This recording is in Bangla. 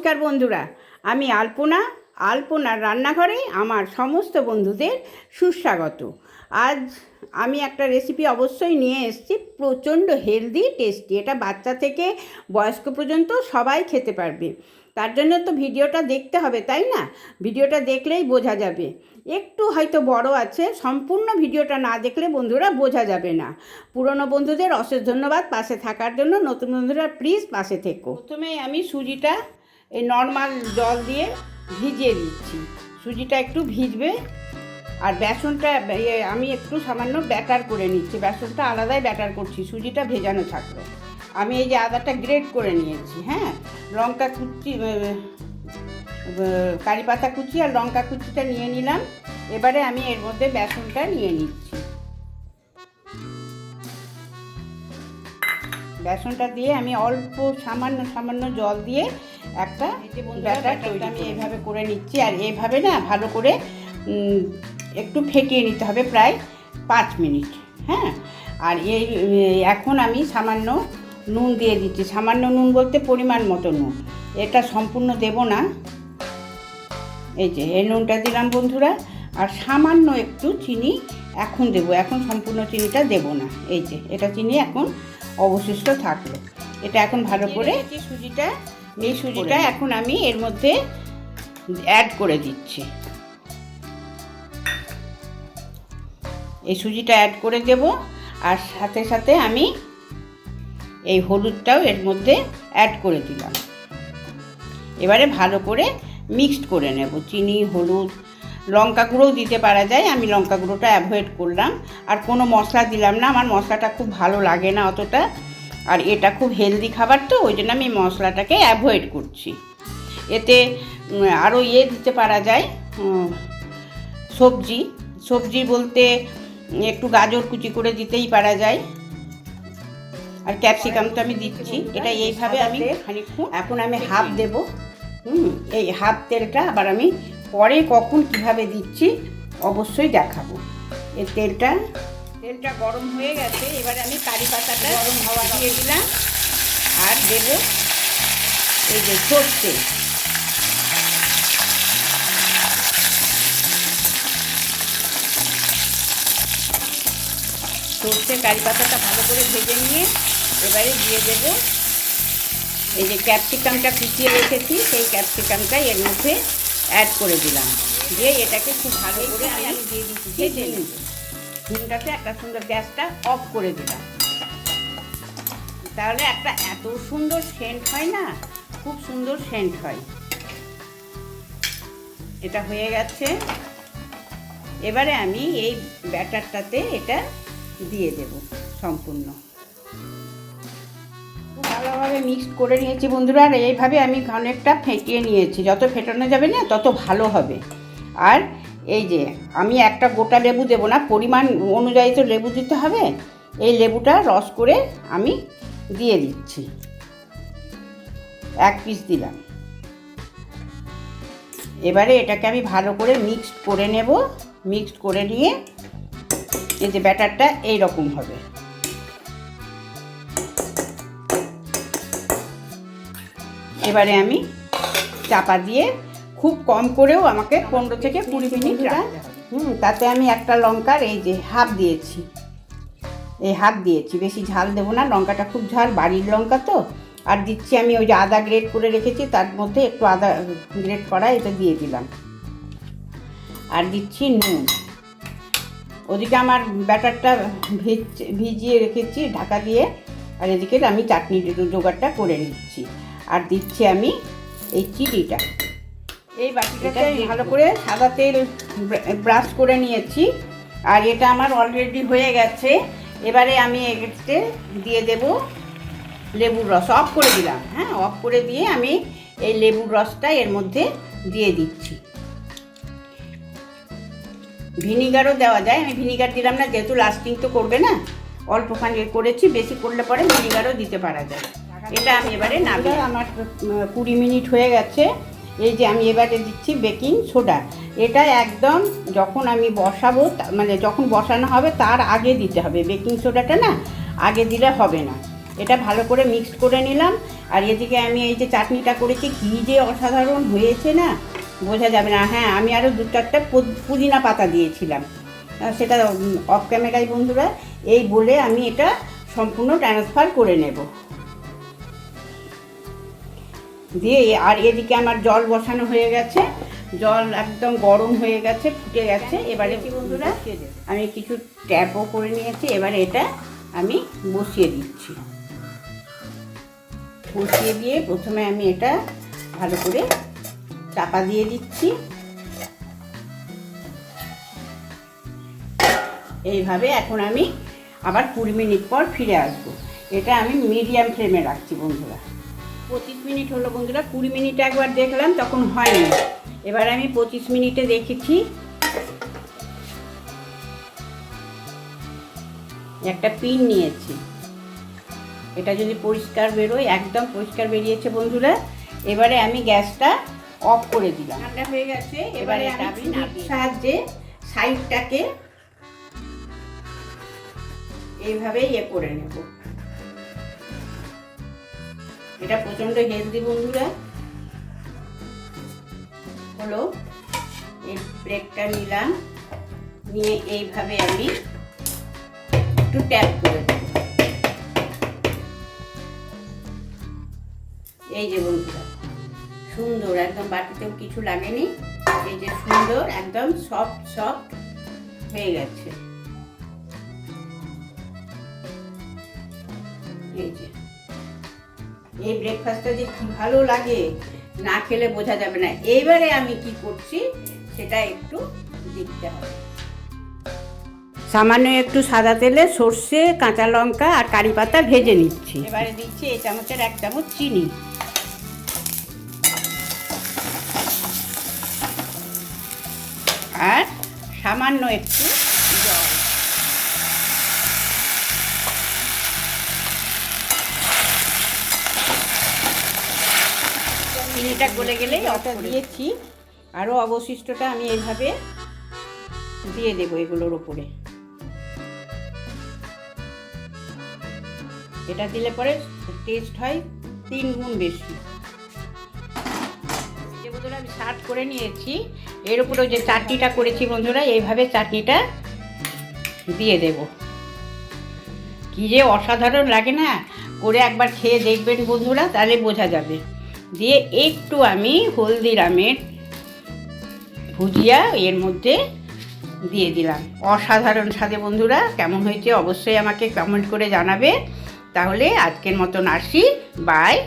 নমস্কার বন্ধুরা, আমি আলপনা। আলপনার রান্নাঘরে আমার সমস্ত বন্ধুদের সুস্বাগত। আজ আমি একটা রেসিপি অবশ্যই নিয়ে এসেছি, প্রচণ্ড হেলদি টেস্টি এটা বাচ্চা থেকে বয়স্ক পর্যন্ত সবাই খেতে পারবে। তার জন্য তো ভিডিওটা দেখতে হবে, তাই না? ভিডিওটা দেখলেই বোঝা যাবে। একটু হয়তো বড় আছে, সম্পূর্ণ ভিডিওটা না দেখলে বন্ধুরা বোঝা যাবে না। পুরনো বন্ধুদের অশেষ ধন্যবাদ পাশে থাকার জন্য। নতুন বন্ধুরা প্লিজ পাশে থেকো। প্রথমেই আমি সুজিটা এই নর্মাল জল দিয়ে ভিজিয়ে দিচ্ছি। সুজিটা একটু ভিজবে আর বেসনটা ইয়ে, আমি একটু সামান্য ব্যাটার করে নিচ্ছি। বেসনটা আলাদাই ব্যাটার করছি সুজিটা ভেজানো থাকল। আমি এই যে আদাটা গ্রেট করে নিয়েছি হ্যাঁ? লঙ্কা কুচি কারি পাতা কুচি আর লঙ্কা কুচিটা নিয়ে নিলাম। এবারে আমি এর মধ্যে বেসনটা নিয়ে নিচ্ছি। বেসনটা দিয়ে আমি অল্প সামান্য সামান্য জল দিয়ে একটা ব্যাটার তৈরি আমি এইভাবে করে নিচ্ছি আর এইভাবে না ভালো করে একটু ফেটিয়ে নিতে হবে প্রায় পাঁচ মিনিট হ্যাঁ? আর এই এখন আমি সামান্য নুন দিয়ে দিচ্ছি সামান্য নুন বলতে পরিমাণ মতো নুন এটা সম্পূর্ণ দেব না। এই যে এই নুনটা দিলাম বন্ধুরা আর সামান্য একটু চিনি এখন দেব এখন সম্পূর্ণ চিনিটা দেব না এই যে এটা চিনি এখন অবশিষ্ট থাকল এটা এখন ভালো করে সুজিটা এই সুজিটা এখন আমি এর মধ্যে অ্যাড করে দিচ্ছি। এই সুজিটা অ্যাড করে দেব আর সাথে সাথে আমি এই হলুদটাও এর মধ্যে অ্যাড করে দিলাম। এবারে ভালো করে মিক্সড করে নেব। চিনি হলুদ লঙ্কা গুঁড়োও দিতে পারা যায় আমি লঙ্কা গুঁড়োটা অ্যাভয়েড করলাম। আর কোনো মশলা দিলাম না আমার মশলাটা খুব ভালো লাগে না অতটা। আর এটা খুব হেলদি খাবার তো ওই জন্য আমি মশলাটাকে অ্যাভয়েড করছি। এতে আরও ইয়ে দিতে পারা যায় সবজি। সবজি বলতে একটু গাজর কুচি করে দিতেই পারা যায়। আর ক্যাপসিকাম তো আমি দিচ্ছি এটা এইভাবে আমি খানিকক্ষণ এখন আমি হাফ দেব। হুম এই হাফ তেলটা আবার আমি পরে কখন কীভাবে দিচ্ছি, অবশ্যই দেখাবো। এই তেলটা তেলটা গরম হয়ে গেছে, এবারে আমি কারি পাতাটা গরম হওয়া দিয়ে দিলাম। আর দেব এই যে সর্ষে। সর্ষে কারি পাতাটা ভালো করে ভেজে নিয়ে এবারে দিয়ে দেব। এই যে ক্যাপসিকামটা কুচিয়ে রেখেছি, সেই ক্যাপসিকামটা এর মধ্যে অ্যাড করে দিলাম। দিয়ে এটাকে খুব ভালো করে আমি দিয়ে দিচ্ছি ভেজে নেব ডিমটাতে একটা সুন্দর গ্যাসটা অফ করে দিলাম। তাহলে একটা এত সুন্দর সেন্ট হয় না খুব সুন্দর সেন্ট হয়। এটা হয়ে গেছে। এবারে আমি এই ব্যাটারটাতে এটা দিয়ে দেব সম্পূর্ণ। ভালোভাবে মিক্স করে নিয়েছি বন্ধুরা, আর এইভাবে আমি অনেকটা ফেটিয়ে নিয়েছি। যত ফেটানো যাবে না, তত ভালো হবে। আর এই যে, আমি একটা গোটা লেবু দেবো না, পরিমাণ অনুযায়ী তো লেবু দিতে হবে। এই লেবুটা রস করে আমি দিয়ে দিচ্ছি। এক পিস দিলাম। এবারে এটাকে আমি ভালো করে মিক্সড করে নেব। মিক্সড করে নিয়ে এই যে ব্যাটারটা এই রকম হবে। এবারে আমি চাপা দিয়ে খুব কম করেও আমাকে পনেরো থেকে কুড়ি মিনিট হুম, তাতে আমি একটা লঙ্কার এই যে হাফ দিয়েছি। এই হাফ দিয়েছি, বেশি ঝাল দেবো না, লঙ্কাটা খুব ঝাল, বাড়ির লঙ্কা তো। আর দিচ্ছি আমি ওই যে আদা গ্রেট করে রেখেছি, তার মধ্যে একটু আদা গ্রেট করা, এটা দিয়ে দিলাম। আর দিচ্ছি নুন। ওদিকে আমার ব্যাটারটা ভিজ, ভিজিয়ে রেখেছি ঢাকা দিয়ে, আর এদিকে আমি চাটনি জোগাড়টা করে নিচ্ছি। আর দিচ্ছি আমি এই চিনিটা এই বাটিটাতে আমি ভালো করে সাদা তেল ব্রাশ করে নিয়েছি। আর এটা আমার অলরেডি হয়ে গেছে। এবারে আমি এতে দিয়ে দেব লেবুর রস। অফ করে দিলাম হ্যাঁ? অফ করে দিয়ে আমি এই লেবুর রসটা এর মধ্যে দিয়ে দিচ্ছি। ভিনিগারও দেওয়া যায়। আমি ভিনিগার দিলাম না যেহেতু লাস্টিং তো করবে না। অল্প খানি করেছি বেশি করলে পরে ভিনিগারও দিতে পারা যায়। এটা আমি এবারে নামিয়ে আমার কুড়ি মিনিট হয়ে গেছে। এই যে আমি এবারে দিচ্ছি বেকিং সোডা। এটা একদম যখন আমি বসাবো মানে যখন বসানো হবে, তার আগে দিতে হবে। বেকিং সোডাটা না, আগে দিলে হবে না। এটা ভালো করে মিক্সড করে নিলাম। আর এদিকে আমি এই যে চাটনিটা করেছি, কী যে অসাধারণ হয়েছে না, বোঝা যাবে না। হ্যাঁ আমি আরও দু চারটা পুদিনা পাতা দিয়েছিলাম। সেটা অফ ক্যামেরায় বন্ধুরা, এই বলে আমি এটা সম্পূর্ণ ট্রান্সফার করে নেব। দিয়ে আর এদিকে আমার জল বসানো হয়ে গেছে। জল একদম গরম হয়ে গেছে ফুটে গেছে। এবারে কি বন্ধুরা। আমি কিছু ট্যাপও করে নিয়েছি। এবারে এটা আমি বসিয়ে দিচ্ছি। বসিয়ে দিয়ে প্রথমে আমি এটা ভালো করে চাপা দিয়ে দিচ্ছি। এইভাবে এখন আমি আবার কুড়ি মিনিট পর ফিরে আসব। এটা আমি মিডিয়াম ফ্লেমে রাখছি বন্ধুরা। পঁচিশ মিনিট হলো বন্ধুরা কুড়ি মিনিট একবার দেখলাম তখন হয়নি। এবার আমি পঁচিশ মিনিটে দেখেছি। একটা পিন নিয়েছি। এটা যদি পরিষ্কার বেরোয় একদম পরিষ্কার বেরিয়েছে বন্ধুরা। এবারে আমি গ্যাসটা অফ করে দিলাম। ঠান্ডা হয়ে গেছে এবারে আমি সাহায্যে সাইডটাকে এইভাবে ইয়ে করে নেব। এটা প্রচণ্ড হেলদি বন্ধুরা। হলো, এই ব্রেকটা নিলাম। নিয়ে এইভাবে আমি একটু ট্যাপ করে এই যে বন্ধুরা, সুন্দর, একদম বাটিতেও কিছু লাগেনি। এই যে সুন্দর, একদম সফট সফট হয়ে গেছে। এই যে এই ব্রেকফাস্টটা যে কি ভালো লাগে না খেলে বোঝা যাবে না। এইবারে আমি কি করছি সেটা একটু দেখতে হবে। সামান্য একটু সাদা তেলে সর্ষে কাঁচা লঙ্কা আর কারি পাতা ভেজে নিচ্ছি। এবারে দিচ্ছি এই চামচের এক চামচ চিনি। আর সামান্য একটু চিনিটা গলে গেলেই অটা দিয়েছি। আরও অবশিষ্টটা আমি এইভাবে দিয়ে দেবো এগুলোর ওপরে। এটা দিলে পরে টেস্ট হয় তিন গুণ বেশি। যে বন্ধুরা আমি সার্ভ করে নিয়েছি। এর উপরে যে চাটনিটা করেছি বন্ধুরা এইভাবে চাটনিটা দিয়ে দেব। কি যে অসাধারণ লাগে না? করে একবার খেয়ে দেখবেন বন্ধুরা তাহলে বোঝা যাবে। দিয়ে একটু আমি হলদিরামের ভুজিয়া এর মধ্যে দিয়ে দিলাম। অসাধারণ স্বাদে বন্ধুরা, কেমন হয়েছে অবশ্যই আমাকে কমেন্ট করে জানাবে। তাহলে আজকের মতন আসি। বাই